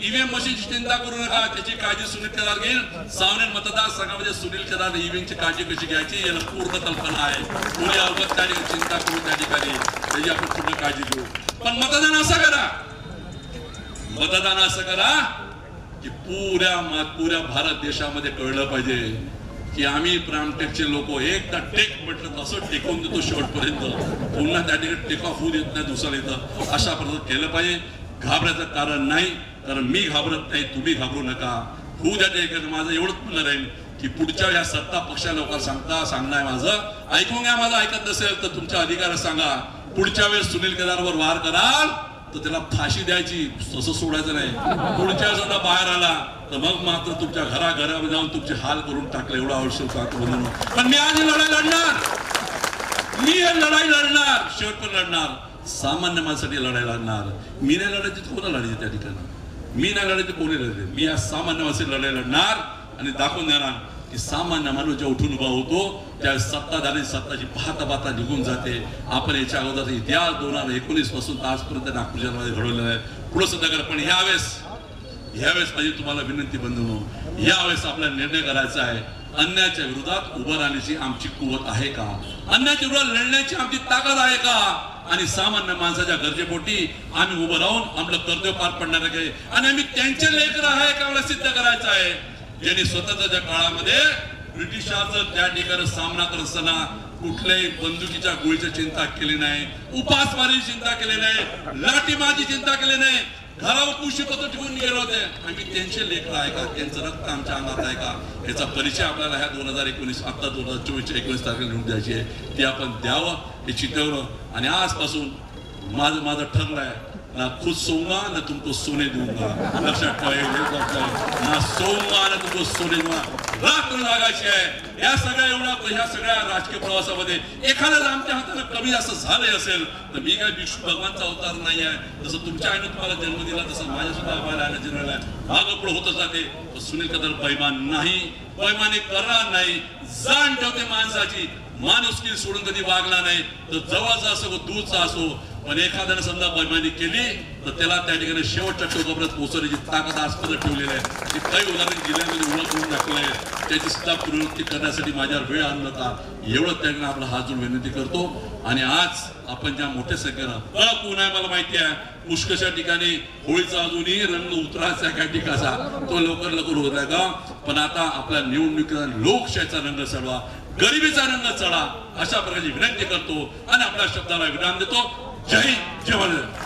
EVM मशीनची चिंता करू नका त्याची काळजी सुनील केदार घेईल. सावनेर मतदारसंघामध्ये सुनील केदार ईव्हीएमची काळजी कशी घ्यायची याला पूर्ण कल्पना आहे. कोणी अवगत त्या चिंता करून त्या ठिकाणी. त्याची आपण पूर्ण काळजी घेऊ. पण मतदान असं करा. मतदान असं करा की पुऱ्या पुऱ्या भारत देशामध्ये कळलं पाहिजे की आम्ही प्रामटेकचे लोक एकदा टेक म्हटलं असं टेकवून देतो शेवटपर्यंत. पुन्हा त्या ठिकाणी टेक ऑफ होऊ देत नाही दुसरं येतं अशा प्रकारे केलं पाहिजे. घाबरायचं कारण नाही. कारण मी घाबरत नाही तुम्ही घाबरू नका. होऊ द्या ते माझं एवढंच म्हणणं राहील की पुढच्या या सत्ता पक्षा लोकांना सांगता सांगणार माझं. ऐकून घ्या माझं ऐकत नसेल तर तुमच्या अधिकार सांगा. पुढच्या वेळेस सुनील केदारवर वार कराल तर त्याला फाशी द्यायची तसं सोडायचं नाही. पुढच्या वेळेस आता बाहेर आला तर मग मात्र तुमच्या घरा घरामध्ये जाऊन तुमचे हाल करून टाकले एवढं आवश्यक म्हणून पण मी आज ही लढाई लढणार. मी हे लढाई लढणार शेवटपर्यंत लढणार. सामान्य माणसासाठी लढाई लढणार. मी नाही लढायची कोणा लढायची त्या ठिकाणी? मी नाही लढायचे कोणी लढले मी या सामान्य माणसे लढाई लढणार आणि दाखवून देणार की सामान्य माणूस जेव्हा उठून उभा होतो त्यावेळेस सत्ताधारी सत्ताची पाहता पाहता निघून जाते. आपण याच्या अगोदर इतिहास दोन हजार एकोणीसपासून आजपर्यंत नागपूर शहरामध्ये घडवलेला आहे. पुढे सुद्धा करा पण ह्यावेळेस ह्यावेळेस माझी तुम्हाला विनंती बंधूनो यावेळेस आपला निर्णय करायचा आहे. अन्यायाच्या विरोधात उभं राहण्याची आमची कुवत आहे का? अन्यायाच्या विरोधात लढण्याची आमची ताकद आहे का? आणि सामान्य माणसाच्या गरजेपोटी आम्ही उभं राहून आपलं कर्तव्य पार पडणार आहे. आणि आम्ही त्यांचे लेकर आहे का मला सिद्ध करायचं आहे. ज्यांनी स्वतःच्या काळामध्ये ब्रिटिशांचा त्या ठिकाणी सामना करत असताना कुठल्याही बंदुकीच्या गोळीची चिंता केली नाही. उपासमारीची चिंता केली नाही. लाठीमारची चिंता केली नाही. घरावर कृषी पत्र ठेवून गेले होते. आम्ही त्यांचे लेकर आहे का? त्यांचं रक्त आमच्या अंगात आहे का? याचा परिचय आपल्याला ह्या दोन हजार एकोणीस आत्ता दोन हजार चोवीसच्या एकोणीस तारखेला लिहून द्यायची आहे. ती आपण द्यावं हे चितवलं आणि आजपासून माझं माझं ठरलं आहे ना खुद सोंगा ना तुमको सोने दूंगा लक्षात ठेवा हे लक्षात ठेवा. रात्र लागायची आहे या सगळ्या एवढ्या ह्या सगळ्या राजकीय प्रवासामध्ये एखाद्या आमच्या हाताने कमी जास्त झाले असेल तर मी काय विष्णू भगवानचा अवतार नाही आहे. जसं तुमच्या आईने तुम्हाला जन्म दिला तसं माझ्या सुद्धा आम्हाला आयला जन्म दिला मागं पुढे होत जाते. पण सुनील कदर बैमान नाही. पैमाने करणार नाही. जाण ठेवते माणसाची. माणुसकी सोडून कधी वागला नाही. तर जवळचा असो दूरचा असो पण एखाद्याने समजा बैमानी केली तर त्याला त्या ठिकाणी शेवटच्या टोकापर्यंत पोहोचवण्याची ताकद आजपर्यंत ठेवलेली आहे. ती काही उदाहरण जिल्ह्यामध्ये ओळख करून दाखवलं आहे त्याची सुद्धा प्रवृत्ती करण्यासाठी माझ्यावर वेळ आणला होता एवढं त्यांना आपला हात जोडून विनंती करतो. आणि आज आपण ज्या मोठ्या संख्येनं बळ कोण आहे मला माहिती आहे पुष्कशा ठिकाणी होळीचा अजूनही रंग उतरायचा काय ठिकाचा तो लवकर लवकर होत आहे का? पण आता आपल्या निवडणुकीचा लोकशाहीचा रंग चढवा गरिबीचा रंग चढा अशा प्रकारची विनंती करतो. आणि आपल्या शब्दाला विराम देतो. जय हिंद जय भारत